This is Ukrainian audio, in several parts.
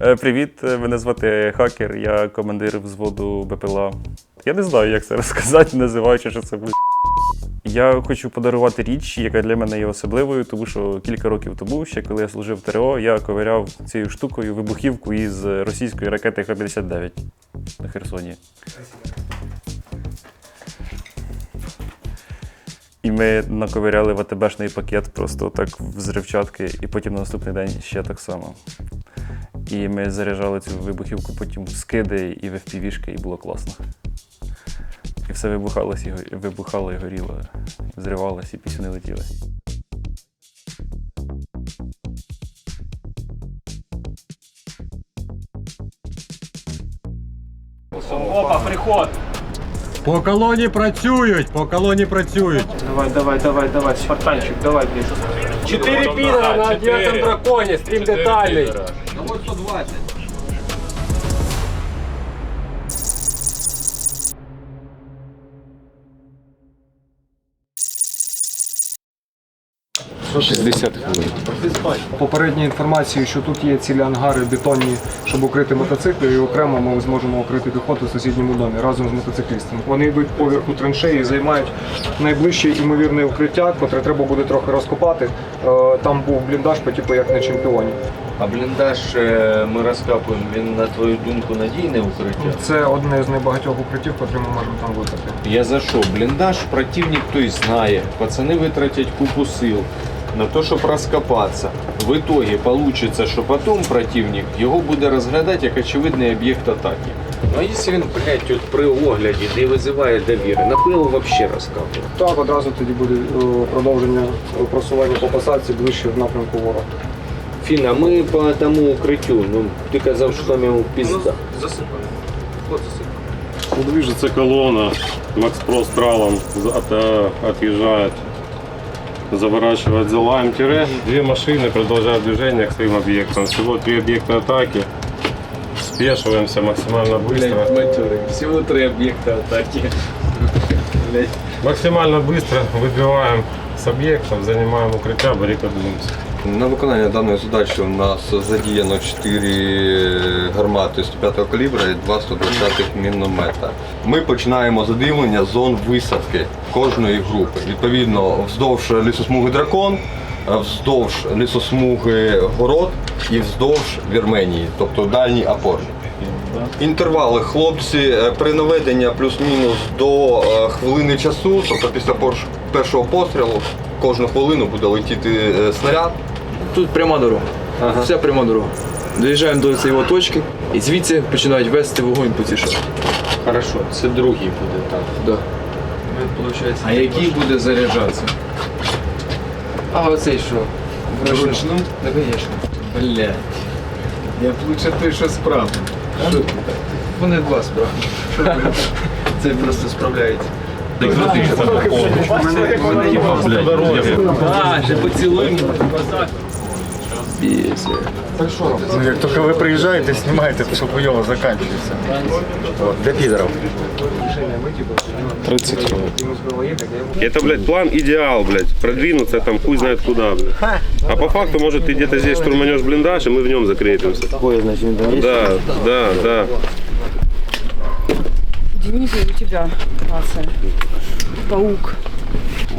Е, Привіт, е, мене звати Хакер, я командир взводу БПЛА. Я не знаю, як це розказати, називаючи, що це буде. Я хочу подарувати річ, яка для мене є особливою, тому що кілька років тому, ще коли я служив в ТРО, я ковиряв цією штукою вибухівку із російської ракети Х-59 на Херсоні. І ми наковиряли в АТБшний пакет просто так взривчатки, і потім на наступний день ще так само. І ми заряджали цю вибухівку потім в скиди і в FPV-шки, і було класно. І все вибухалось, і, вибухало і горіло, і взривалось, і пісюни летіли. Опа, приход. По колоні працюють, по колоні працюють. Давай, давай, давай, давай, спартанчик, давай, блін. Чотири підера на дев'ятому драконі, стрім детальний. Попередньої інформації, що тут є цілі ангари бетонні, щоб укрити мотоцикли, і окремо ми зможемо укрити піхоту в сусідньому домі разом з мотоциклістами. Вони йдуть поверху траншеї і займають найближче імовірне укриття, котре треба буде трохи розкопати. Е, Там був бліндаж по типу як на чемпіоні. А бліндаж е, ми розкапуємо, він на твою думку надійне укриття? Це одне з найбагатьох укриттів, котрі ми можемо там викопати. Я за що? Бліндаж противник той знає. Пацани витратять купу сил на те, щоб розкопатися. В итоге получится, що потім противник його буде розглядати як очевидний об'єкт атаки. Ну а якщо він, блядь, от при огляді не визиває довіри, його взагалі розкапувати? Так, одразу тоді буде е, продовження просування по посадці ближче в напрямку ворога. Фіна, ми по тому укриттю, ну ти казав, що там йому пізда. Ну, Движется колонна, Макс Про с тралом за- от, э, отъезжает, заворачивает за лаем тире. Две машины продолжают движение к своим объектам. Всего три объекта атаки. Спешиваемся максимально быстро. Всього три об'єкти атаки. Максимально быстро выбиваем с объектов, занимаем укрытия, баррикадуемся. На виконання даної задачі у нас задіяно 4 гармати 105-го калібра і 2 120 міномета. Ми починаємо задимлення зон висадки кожної групи. Відповідно, вздовж лісосмуги дракон, вздовж лісосмуги город і вздовж Вірменії, тобто дальній опор. Інтервали хлопці е, при наведенні плюс-мінус до е, хвилини часу, тобто після першого пострілу, кожну хвилину буде летіти е, снаряд. Тут пряма дорога. Вся пряма дорога. Доїжджаємо до цієї точки і звідси починають вести вогонь по цій шахті. Хорошо, це другий буде так. Да. А який буде заряджатися? А оцей що? Вручну? Да, звісно. Блять. Я б лучше той, що так? Вони два справи. Це просто справляється. А, ще поцілуємо. Ну, як тільки ви приїжджаєте, знімаєте, то щоб хуйово закінчується. От, для підерів. 30 Это, блядь, план идеал, блядь. Продвинуться там хуй знает куда, блядь. А по факту, может, ты где-то здесь штурманешь блиндаж, и мы в нем закрепимся. Да, да, да. Дениса, у тебя класса. Паук.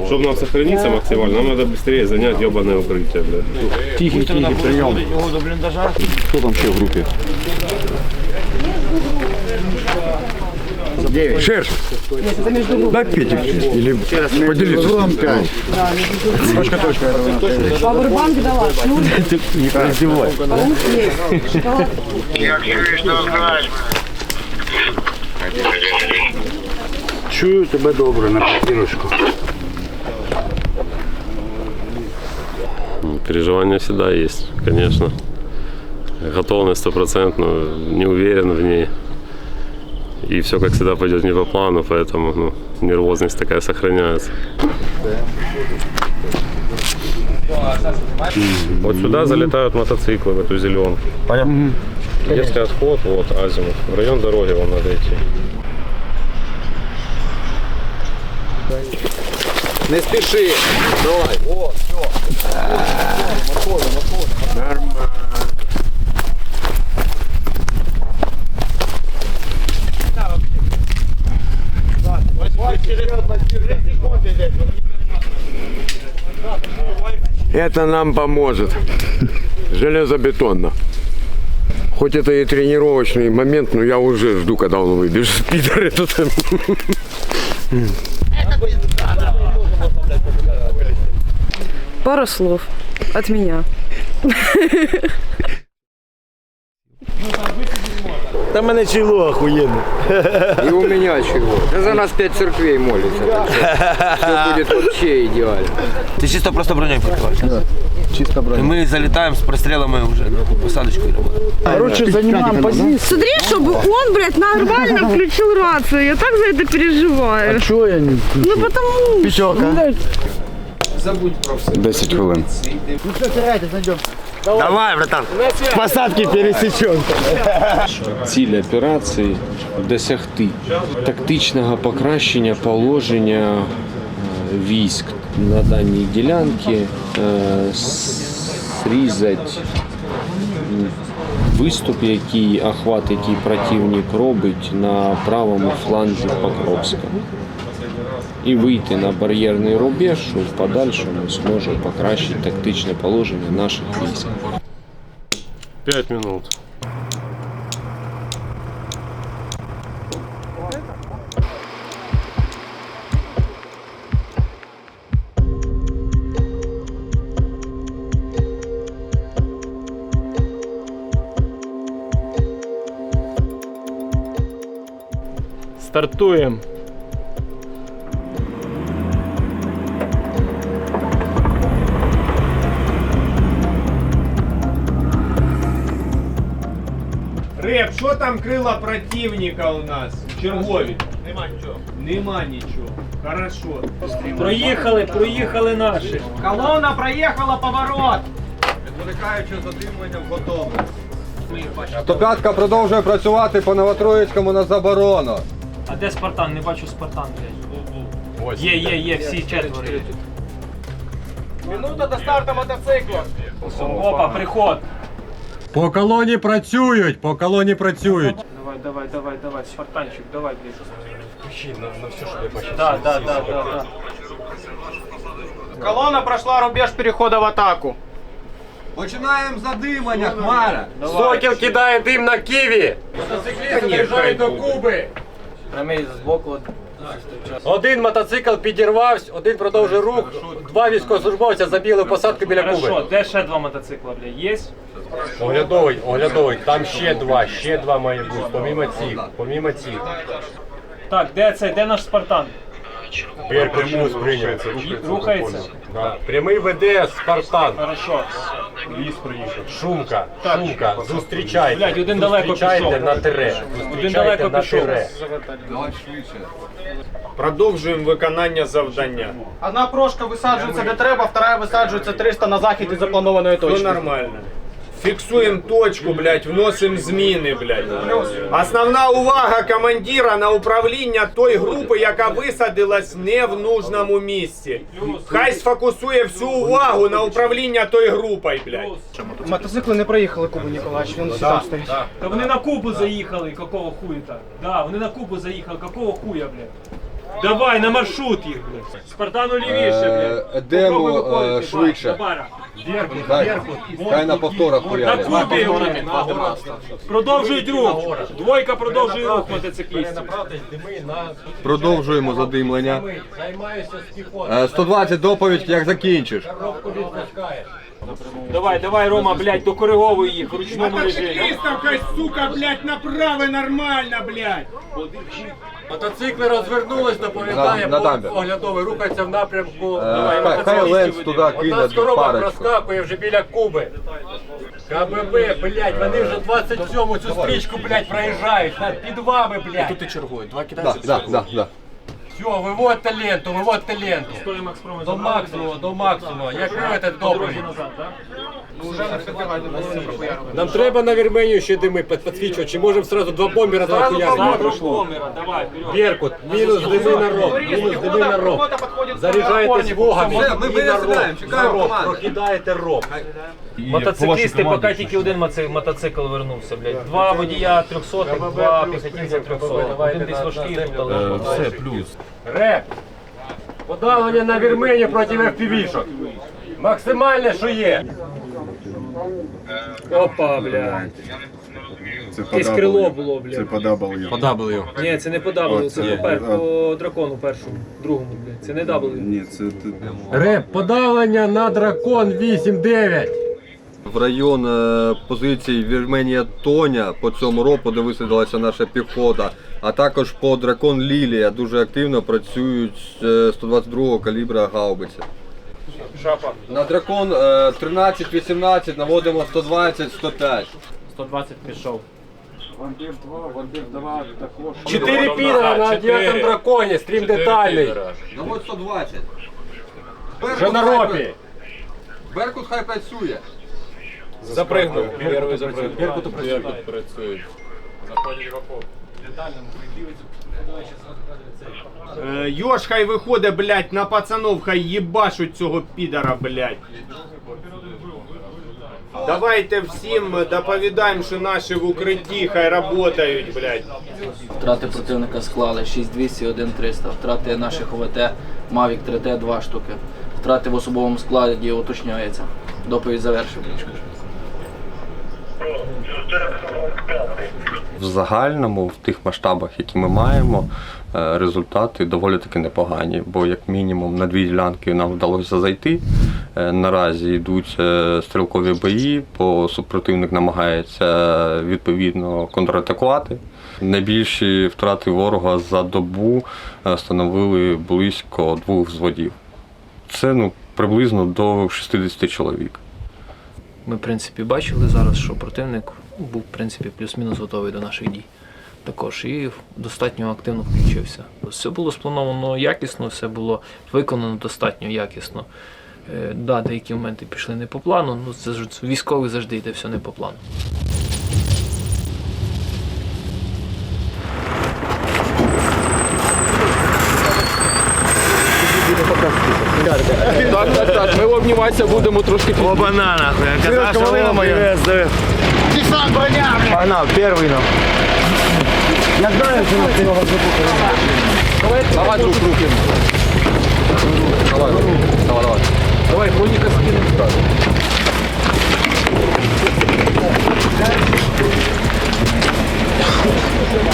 Чтобы нам сохраниться да. максимально, нам надо быстрее занять ебаное укрытие, бля. Тихий, тихий, прием. Кто там все в группе? Девять. Шерш. Дай пять или поделиться. Зуром пять. Точка, точка. Пауэрбанк дала. Не раздевай. Я хочу, что сказать. Чую тебе добре на папірочку. Ну, Переживания всегда есть, конечно. Готовность стопроцентную, не уверен в ней. И все, как всегда, пойдет не по плану, поэтому ну, нервозность такая сохраняется. Вот сюда залетают мотоциклы, в эту зеленку. Понятно. Если отход, вот Азимут. В район дороги вам надо идти. Не спеши. Давай. О, все. Отходим, отходим. Нормально. Это нам поможет. Железобетонно. Хоть это и тренировочный момент, но я уже жду, когда он выбежит. Пидор этот. Пару слов от меня. Та мене чило охуєнно. И у меня чего? Да за нас пять церквей молится. Все будет вообще идеально. Ти чисто просто броней покриваєш? Да. Чисто І ми залітаємо з пристрілами вже на посадочку. Короче, занимаем позицию. Смотри, чтобы он, блядь, нормально включил рацию. Я так за это переживаю. Чего я не Ну потому Пятерка. Забудь про все. 10 хвилин. Давай, братан. Посадки пересечем. Ціль операції досягти тактичного покращення положення е, військ на даній ділянці, е, зрізати м, виступ, який охват, який противник робить на правому фланзі Покровська. І вийти на бар'єрний рубеж, що в подальшому зможе покращити тактичне положення наших військ. Пять минут. Стартуем. Що там крила противника у нас? Чергові. Нема нічого. Нема нічого. Хорошо. Проїхали, проїхали наші. Колона проїхала поворот. Відволікаючи затримання в готовності. 105 продовжує працювати по Новотроїцькому на заборону. А де Спартан? Не бачу Спартан, блядь. Є, є, є, всі четверо. є. Минута до старту мотоциклу. Опа, приход. По колоні працюють, по колоні працюють. Давай, давай, давай, давай, Спартанчик, давай, блядь. Включи на, на все, что я почти. Да, да, да, да, да. Колона пройшла рубеж переходу в атаку. Починаємо задимання, Хмара. Сокіл кидає дим на Києві. Мотоциклісти доїжджають до Куби. Прямий збоку. Один мотоцикл підірвався, один продовжує рух, два військовослужбовця забігли в посадку біля Хорошо, де ще два мотоцикла, блядь, є? Оглядовий, оглядовий, там ще два, ще два має бути, помімо цих, помімо цих. Так, де цей, де наш Спартан? Плюс прийняв. Рухається? Да. Прямий веде Спартан. Хорошо. Ліс приїхав. Шумка, Так. шумка, зустрічайте. Блядь, один далеко Зустрічайте пішов. на тире. Один Зустрічайте далеко на пішов. тире. Давай швидше. Продовжуємо виконання завдання. Одна прошка висаджується де треба, вторая висаджується 300 на захід із запланованої точки. Все нормально. Фіксуємо точку, блядь, вносимо зміни, блядь. Основна увага командира на управління той групи, яка висадилась не в нужному місці. Хай сфокусує всю увагу на управління той групою, блядь. Мотоцикли не проїхали Кубу Ніколаївич, він всі там стоїть. Да вони на Кубу заїхали, какого хуя-то? Да, вони на Кубу заїхали, какого хуя, блядь? Давай, на маршрут їх, блядь. Спартану лівіше, блядь. Демо е, швидше. Бара. Хай, на повторах На хуярить. Кубі продовжують рух. Двойка продовжує рух мотоциклістів. Продовжуємо задимлення. Е, 120 доповідь, як закінчиш. Давай, давай, Рома, блядь, докориговуй їх в ручному режимі. сука, блядь, направи нормально, блядь. Мотоцикли розвернулись, На- доповідає на дамбі. оглядовий, рухається в напрямку. Е, Хай, хай Ленс туди Одна кине коробок парочку. проскакує вже біля Куби. КББ, блядь, вони вже 27-му цю стрічку, блядь, проїжджають. Над під вами, блядь. Тут і чергують, два Да, да, да, да. Все, виводьте ленту, виводьте ленту. Макс, До максимуму, до максимуму. Як доповідь. назад, да? Нам треба на Вірменію ще дими під- підсвічувати, чи можемо сразу два бомбера? Бомбера, давай, вперед. Беркут, мінус дими на ров, мінус дими на ров. Заряджаєтесь вогами Все, ми і на пересідаємо, ров. чекаємо На ров, команди. прокидаєте ров. Мотоциклісти, поки тільки один моци- мотоцикл вернувся, блядь. Два водія 300, два піхотинця 300. Один десь важкий, тут але. Все, плюс. Реп. Подавлення на Вірменію проти FPV-шок. Максимальне, що є. Опа, блядь. Це Якесь крило було, блядь. Це по W. По W. Ні, це не по W, це по, пер, по дракону першому, другому, блядь. Це не W. Ні, це Реп, подавлення на дракон 8-9. В район е, позиції Вірменія Тоня по цьому ропу, де висадилася наша піхота, а також по дракон Лілія дуже активно працюють е, 122-го калібра гаубиці. Шапа. На дракон е, 13-18 наводимо 120-105. 120 пішов. Чотири підера на дев'ятому драконі, стрім детальний. Наводь 120. Вже на ропі. Беркут хай працює. Запригнув. Первый запрыгнув. Беркуту працює. працює. Е, Йош хай виходить, блядь, на пацанов, хай їбашуть цього підара, блядь. Давайте всім доповідаємо, що наші в укритті хай работають, блядь. Втрати противника склали 6200 1300. Втрати наших ОВТ Mavic 3T 2 штуки. Втрати в особовому складі уточняється. Доповідь завершив. В загальному, в тих масштабах, які ми маємо, е, результати доволі таки непогані, бо як мінімум на дві ділянки нам вдалося зайти. Е, Наразі йдуть е, стрілкові бої, бо супротивник намагається відповідно контратакувати. Найбільші втрати ворога за добу становили близько двох взводів. Це ну, приблизно до 60 чоловік. Ми, в принципі, бачили зараз, що противник був, в принципі, плюс-мінус готовий до наших дій. Також і достатньо активно включився. Все було сплановано якісно, все було виконано достатньо якісно. Е, да, деякі моменти пішли не по плану, ну це ж військовий завжди йде все не по плану. Так, так, так. Ми обніматися будемо трошки. Оба на нахуй, я казав, що моя. Погнал, перший нам. Давай друг руки. Давай, давай, давай. Давай, хроніка скинемо сразу. Хто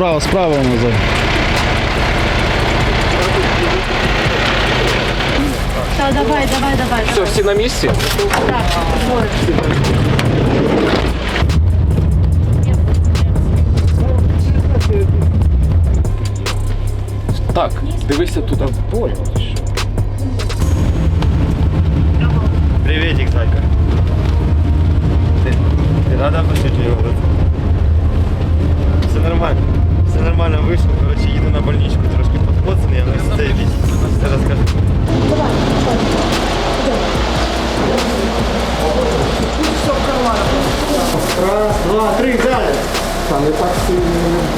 просив? Справа, справа назад. Так, давай, давай, давай. Все, всі на місці? Так, двоє. Так, дивися туди в поле. Приветик, Зайка. Ты, ты рада пошить его? Все нормально. Все нормально вийшло. Короче, їду на больничку, трошки підкоцаний, я на це Все розкажу. Раз, два, три, далі. Там не так сильно.